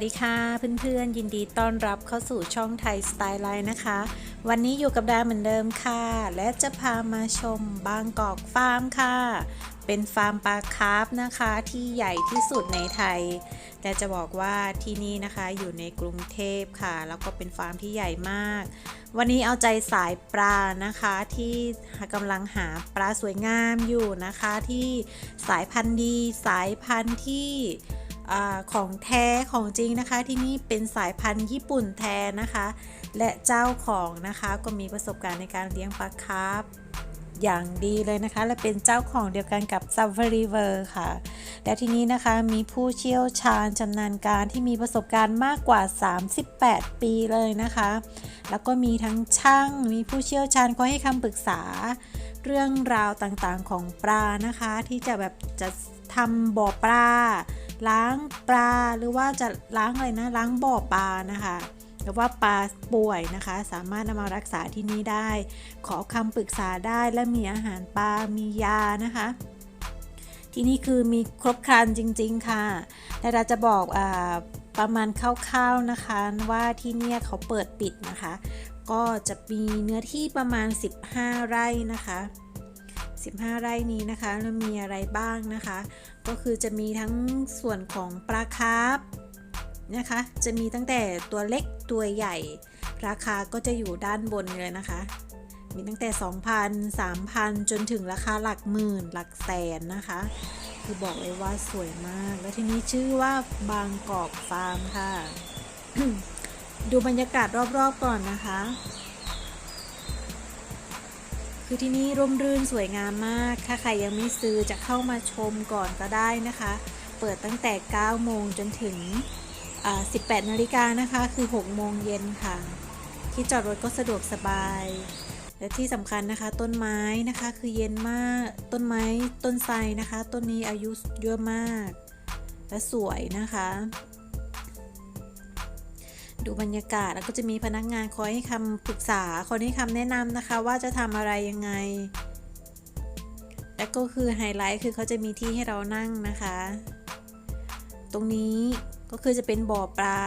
สวัสดีค่ะเพื่อนๆ ยินดีต้อนรับเข้าสู่ช่องไทยสไตล์ไลน์นะคะ วันนี้อยู่กับดาเหมือนเดิมค่ะ และจะพามาชมบางกอกฟาร์มค่ะ เป็นฟาร์มปลาคาร์ฟนะคะ ที่ใหญ่ที่สุดในไทย แต่จะบอกว่าที่นี่นะคะอยู่ในกรุงเทพค่ะ แล้วก็เป็นฟาร์มที่ใหญ่มาก วันนี้เอาใจสายปลานะคะ ที่กำลังหาปลาสวยงามอยู่นะคะ ที่สายพันธุ์ดี สายพันธุ์ที่ อของแท้ของจริงนะคะ ที่นี่เป็นสายพันธุ์ญี่ปุ่นแท้นะคะ และเจ้าของนะคะก็มีประสบการณ์ในการเลี้ยงปลาคาร์ฟอย่างดีเลยนะคะ และเป็นเจ้าของเดียวกันกับ s u f f a r i v e r ค่ะ และที่นี้นะคะมีผู้เชี่ยวชาญชำนาญการที่มีประสบการณ์มากกว่า 38 ปีเลยนะคะ แล้วก็มีทั้งช่าง มีผู้เชี่ยวชาญคอยให้คำปรึกษา เรื่องราวต่างๆของปลานะคะ ที่จะแบบจะทำบ่อปลา ล้างปลาหรือว่าจะล้างอะไรนะล้างบ่อปลานะคะหรือว่าปลาป่วยนะคะ สามารถนำมารักษาที่นี่ได้ ขอคำปรึกษาได้และมีอาหารปลา มียานะคะ ที่นี่คือมีครบครันจริง ๆ ค่ะแต่เราจะบอกอประมาณคร่าวๆนะคะว่าที่เนี่ยเขาเปิดปิดนะคะ ก็จะมีเนื้อที่ประมาณ 15 ไร่นะคะ 15 ไร่นี้นะคะแล้วมีอะไรบ้างนะคะ ก็คือจะมีทั้งส่วนของปลาคาร์ฟนะคะ จะมีตั้งแต่ตัวเล็กตัวใหญ่ ราคาก็จะอยู่ด้านบนเลยนะคะ มีตั้งแต่ 2,000 3,000 จนถึงราคาหลักหมื่นหลักแสนนะคะ คือบอกเลยว่าสวยมาก และที่นี้ชื่อว่าบางกอกฟาร์มค่ะ ดูบรรยากาศรอบๆก่อนนะคะ คือที่นี่ร่มรื่นสวยงามมาก ถ้าใครยังไม่ซื้อจะเข้ามาชมก่อนก็ได้นะคะ เปิดตั้งแต่ 9 โมงจนถึง 18 นาฬิกานะคะ คือ 6 โมงเย็นค่ะ ที่จอดรถก็สะดวกสบาย และที่สำคัญนะคะ ต้นไม้นะคะคือเย็นมาก ต้นไม้ต้นไทรนะคะ ต้นนี้อายุเยอะมาก และสวยนะคะ ดูบรรยากาศแล้วก็จะมีพนักงานคอยให้คำปรึกษาคอยให้คำแนะนำนะคะ ว่าจะทำอะไรยังไง และก็คือไฮไลท์คือเขาจะมีที่ให้เรานั่งนะคะ ตรงนี้ก็คือจะเป็นบ่อปลา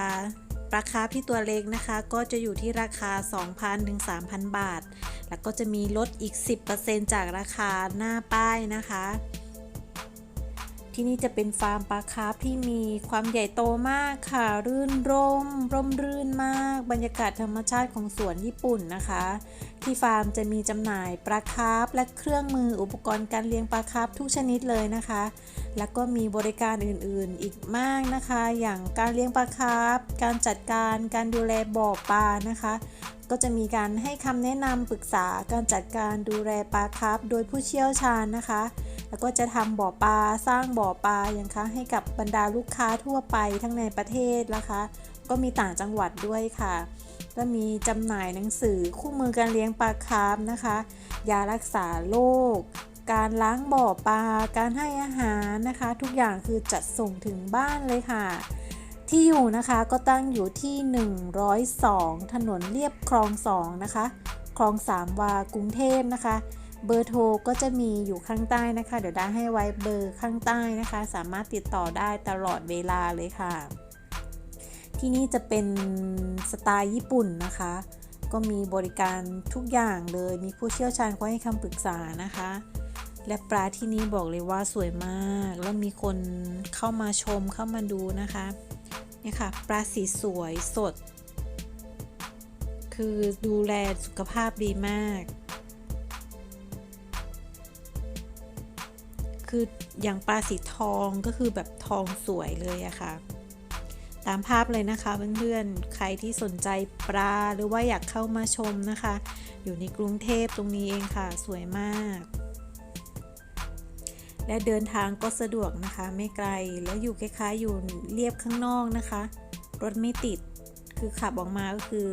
ปลาคาร์ฟที่ตัวเล็กนะคะ ก็จะอยู่ที่ราคา 2,000ถึง3,000 บาท แล้วก็จะมีลดอีก 10%จากราคาหน้าป้ายนะคะ ที่นี่จะเป็นฟาร์มปลาคาร์ฟที่มีความใหญ่โตมากค่ะ รื่นรมร่มรื่นมาก บรรยากาศธรรมชาติของสวนญี่ปุ่นนะคะ ที่ฟาร์มจะมีจำหน่ายปลาคาร์ฟและเครื่องมืออุปกรณ์การเลี้ยงปลาคาร์ฟทุกชนิดเลยนะคะ แล้วก็มีบริการอื่นๆอีกมากนะคะ อย่างการเลี้ยงปลาคาร์ฟการจัดการการดูแลบ่อปลานะคะ ก็จะมีการให้คำแนะนำปรึกษาการจัดการดูแลปลาคาร์ฟโดยผู้เชี่ยวชาญนะคะ แล้วก็จะทำบ่อปลาสร้างบ่อปลาอย่างคะให้กับบรรดาลูกค้าทั่วไปทั้งในประเทศนะคะ ก็มีต่างจังหวัดด้วยค่ะ ก็มีจำหน่ายหนังสือคู่มือการเลี้ยงปลาคาร์ฟนะคะ ยารักษาโรคการล้างบ่อปลา การให้อาหารนะคะ ทุกอย่างคือจัดส่งถึงบ้านเลยค่ะ ที่อยู่นะคะก็ตั้งอยู่ที่ 102 ถนนเรียบคลอง 2 นะคะ คลอง 3 วากรุงเทพนะคะ เบอร์โทรก็จะมีอยู่ข้างใต้นะคะ เดี๋ยวได้ให้ไว้เบอร์ข้างใต้นะคะ สามารถติดต่อได้ตลอดเวลาเลยค่ะ ที่นี่จะเป็นสไตล์ญี่ปุ่นนะคะ ก็มีบริการทุกอย่างเลย มีผู้เชี่ยวชาญคอยให้คำปรึกษานะคะ และปลาที่นี่บอกเลยว่าสวยมาก แล้วมีคนเข้ามาชมเข้ามาดูนะคะเนี่ยค่ะ ปลาสีสวยสด คือดูแลสุขภาพดีมาก คืออย่างปลาสีทองก็คือแบบทองสวยเลยอะค่ะ ตามภาพเลยนะคะเพื่อนๆ ใครที่สนใจปลาหรือว่าอยากเข้ามาชมนะคะ อยู่ในกรุงเทพตรงนี้เองค่ะ สวยมาก และเดินทางก็สะดวกนะคะ ไม่ไกลแล้วอยู่คล้ายๆ อยู่เรียบข้างนอกนะคะ รถไม่ติดคือขับออกมาก็คือ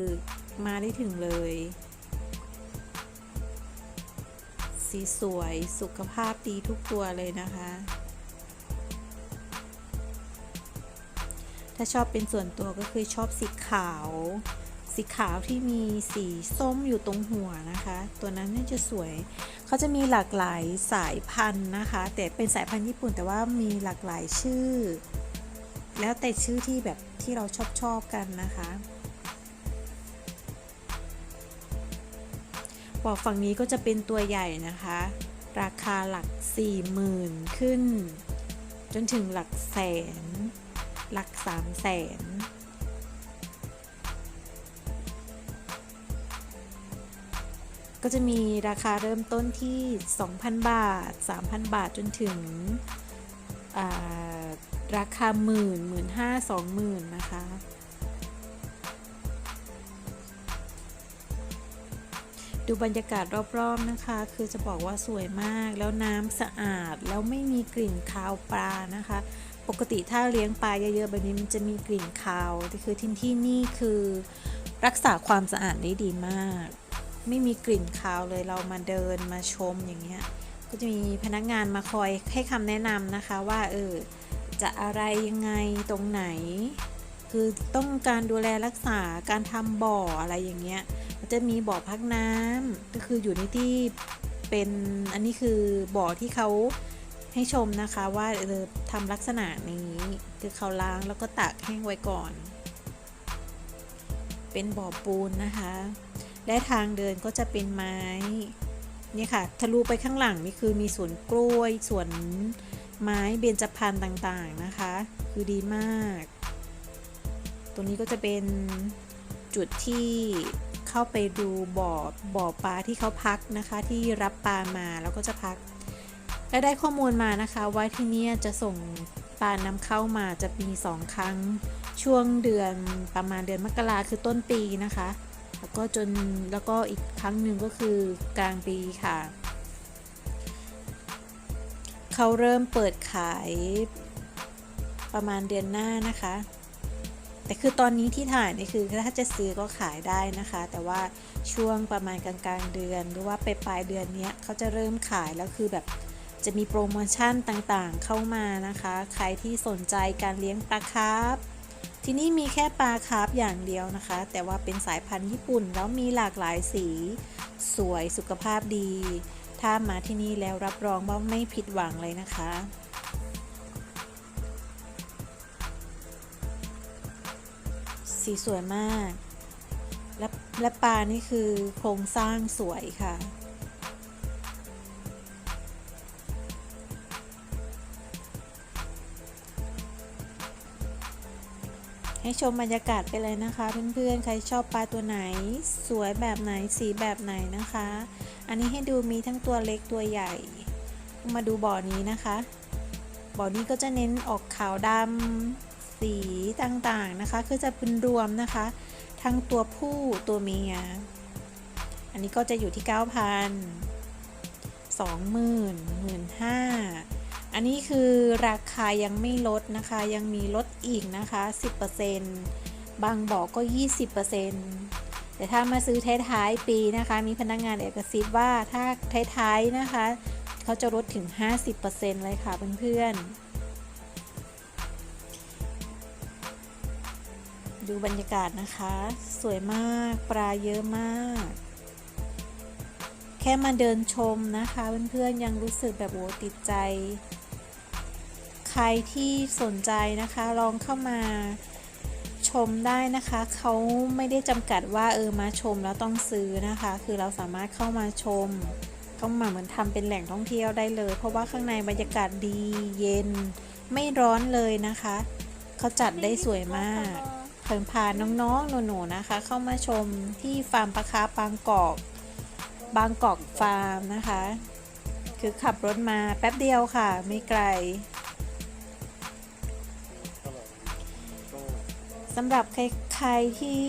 มาได้ถึงเลย สีสวยสุขภาพดีทุกตัวเลยนะคะ ถ้าชอบเป็นส่วนตัวก็คือชอบสีขาว สีขาวที่มีสีส้มอยู่ตรงหัวนะคะ ตัวนั้นน่าจะสวย เขาจะมีหลากหลายสายพันธุ์นะคะ แต่เป็นสายพันธุ์ญี่ปุ่นแต่ว่ามีหลากหลายชื่อ แล้วแต่ชื่อที่แบบที่เราชอบชอบกันนะคะบอกฝั่งนี้ก็จะเป็นตัวใหญ่นะคะ ราคาหลัก 40,000 ขึ้น จนถึงหลักแสน หลัก3 0 0แสนก็จะมีราคาเริ่มต้นที่ 2,000 บาท 3,000 บาทจนถึงราคาหมื่นหมื่นห้าสองหมื่นนะคะ ดูบรรยากาศรอบๆนะคะ คือจะบอกว่าสวยมากแล้วน้ำสะอาดแล้วไม่มีกลิ่นคาวปลานะคะ ปกติถ้าเลี้ยงปลาเยอะๆแบบนี้มันจะมีกลิ่นคาวแต่คือที่ที่นี่คือรักษาความสะอาดได้ดีมาก ไม่มีกลิ่นคาวเลยเรามาเดินมาชมอย่างเงี้ยก็จะมีพนักงานมาคอยให้คำแนะนำนะคะว่าเออจะอะไรยังไงตรงไหน คือต้องการดูแลรักษาการทำบ่ออะไรอย่างเงี้ยจะมีบ่อพักน้ำก็คืออยู่ในที่เป็นอันนี้คือบ่อที่เขา ให้ชมนะคะว่าเออทำลักษณะนี้คือเขาล้างแล้วก็ตากแห้งไว้ก่อน เป็นบ่อปูนนะคะ และทางเดินก็จะเป็นไม้นี่ค่ะทะลุไปข้างหลังนี่คือมีสวนกล้วยสวนไม้เบญจพรรณต่างๆนะคะ คือดีมาก ตรงนี้ก็จะเป็นจุดที่เข้าไปดูบ่อบ่อปลาที่เขาพักนะคะ ที่รับปลามาแล้วก็จะพัก และได้ข้อมูลมานะคะว่าที่นี่จะส่งปลานำเข้ามาจะมีสองครั้ง ช่วงเดือนประมาณเดือนมกราคือต้นปีนะคะ แล้วก็จนแล้วก็อีกครั้งหนึ่งก็คือกลางปีค่ะ เขาเริ่มเปิดขายประมาณเดือนหน้านะคะ แต่คือตอนนี้ที่ถ่ายนี่คือถ้าจะซื้อก็ขายได้นะคะ แต่ว่าช่วงประมาณกลางๆเดือน หรือว่าไปปลายเดือนนี้เขาจะเริ่มขายแล้วคือแบบ จะมีโปรโมชั่นต่างๆเข้ามานะคะ ใครที่สนใจการเลี้ยงปลาคาร์ฟที่นี่มีแค่ปลาคาร์ฟอย่างเดียวนะคะ แต่ว่าเป็นสายพันธุ์ญี่ปุ่นแล้วมีหลากหลายสี สวยสุขภาพดี ถ้ามาที่นี่แล้วรับรองว่าไม่ผิดหวังเลยนะคะสีสวยมาก และและปลานี่คือโครงสร้างสวยค่ะ ให้ชมบรรยากาศไปเลยนะคะ เพื่อนๆ ใครชอบปลาตัวไหน สวยแบบไหนสีแบบไหนนะคะ อันนี้ให้ดูมีทั้งตัวเล็กตัวใหญ่ มาดูบ่อนี้นะคะ บ่อนี้ก็จะเน้นออกขาวดำสีต่างๆนะคะ คือจะเป็นรวมนะคะ ทั้งตัวผู้ตัวเมีย อันนี้ก็จะอยู่ที่ 9,000 20,000 15,000 อันนี้คือราคายังไม่ลดนะคะ ยังมีลดอีกนะคะ 10%บางบ่อก็ 20%แต่ถ้ามาซื้อท้ายๆปีนะคะ มีพนักงงานเอกสิทธิ์ว่าถ้าท้ายๆนะคะ เขาจะลดถึง 50%เลยค่ะเพื่อนๆ ดูบรรยากาศนะคะ สวยมากปลาเยอะมากแค่มาเดินชมนะคะเพื่อนๆยังรู้สึกแบบโอ้ติดใจ รที่สนใจนะคะลองเข้ามาชมได้นะคะเขาไม่ได้จำกัดว่าเออมาชมแล้วต้องซื้อนะคะ คือเราสามารถเข้ามาชมเข้ามาเหมือนทำเป็นแหล่งท่องเที่ยวได้เลย เพราะว่าข้างในบรรยากาศดีเย็น ไม่ร้อนเลยนะคะเขาจัดได้สวยมากเพิ่นพาน้องๆหนูๆนะคะ เข้ามาชมที่ฟาร์มปลาคาบางกอก บางกอกฟาร์มนะคะ คือขับรถมาแป๊บเดียวค่ะ ไม่ไกลำหรับใครที่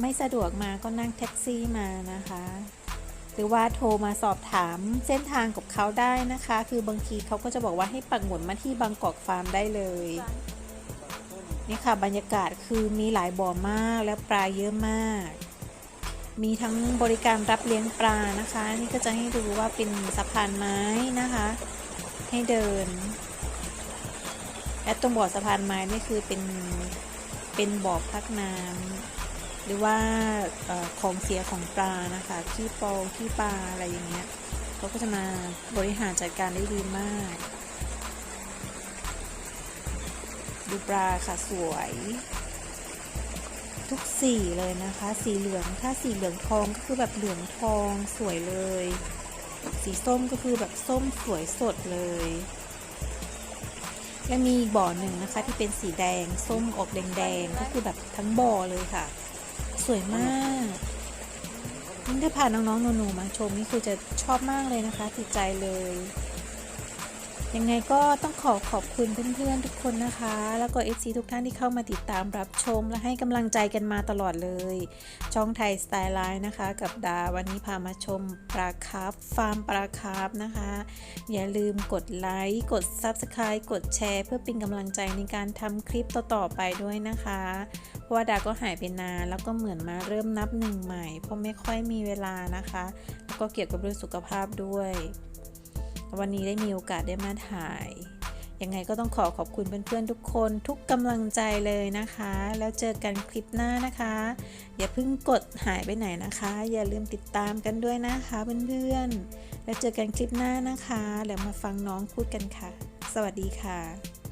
ไม่สะดวกมาก็นั่งแท็กซี่มานะคะ หรือว่าโทรมาสอบถามเส้นทางกับเขาได้นะคะ คือบางทีเขาก็จะบอกว่าให้ปักหมุดมาที่บางกอกฟาร์มได้เลยนี่ค่ะบรรยากาศคือมีหลายบ่อมากและปลาเยอะมาก มีทั้งบริการรับเลี้ยงปลานะคะ นี่ก็จะให้ดูว่าเป็นสะพานไม้นะคะ ให้เดินและตรงบ่อสะพานไม้นี่คือเป็น เป็นบ่อพักน้ำหรือว่าอของเสียของปลานะคะขี้ปองขี้ปลาอะไรอย่างเงี้ยเขาก็จะมาบริหารจัดการได้ดีมาก ดูดูปลาค่ะสวย ทุกสีเลยนะคะ สีเหลืองถ้าสีเหลืองทองก็คือแบบเหลืองทองสวยเลย สีส้มก็คือแบบส้มสวยสดเลย และมีอีกบ่อหนึ่งนะคะ ที่เป็นสีแดง ส้มออกแดงๆก็คือแบบทั้งบ่อเลยค่ะ สวยมากยิ่ถ้าพาน้องๆหนูๆมาชมนี่คือจะชอบมากเลยนะคะติดใจเลย ยังไงก็ต้องขอขอบคุณเพื่อนๆทุกคนนะคะ แล้วก็ FC ทุกท่านที่เข้ามาติดตามรับชมและให้กำลังใจกันมาตลอดเลย ช่องไทยสไตล์ไลน์นะคะ กับดาวันนี้พามาชมปลาคาร์ฟฟาร์มปลาคาร์ฟนะคะ อย่าลืมกดไลค์กด Subscribe กดแชร์ เพื่อเป็นกำลังใจในการทำคลิปต่อๆไปด้วยนะคะ เพราะว่าดาก็หายไปนานแล้วก็เหมือนมาเริ่มนับหนึ่งใหม่ เพราะไม่ค่อยมีเวลานะคะ แล้วก็เกี่ยวกับเรื่องสุขภาพด้วย วันนี้ได้มีโอกาสได้มาถ่าย ยังไงก็ต้องขอขอบคุณเพื่อนๆทุกคนทุกกำลังใจเลยนะคะ แล้วเจอกันคลิปหน้านะคะ อย่าเพิ่งกดหายไปไหนนะคะ อย่าลืมติดตามกันด้วยนะคะเพื่อนๆ แล้วเจอกันคลิปหน้านะคะ แล้วมาฟังน้องพูดกันค่ะ สวัสดีค่ะ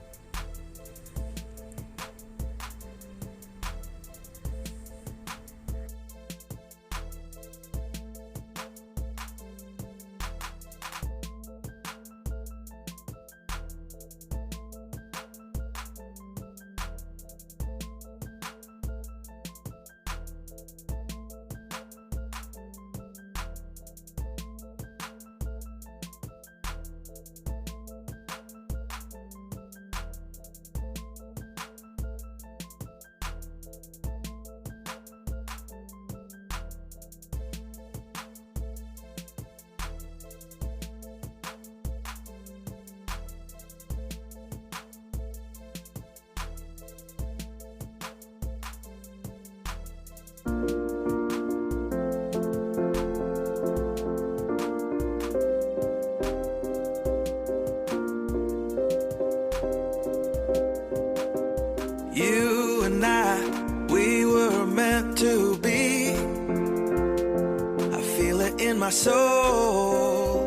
my soul.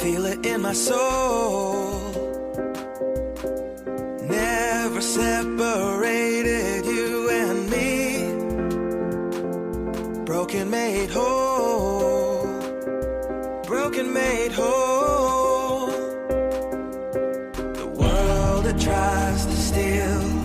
Feel it in my soul. Never separated you and me. Broken made whole. Broken made whole. The world that tries to steal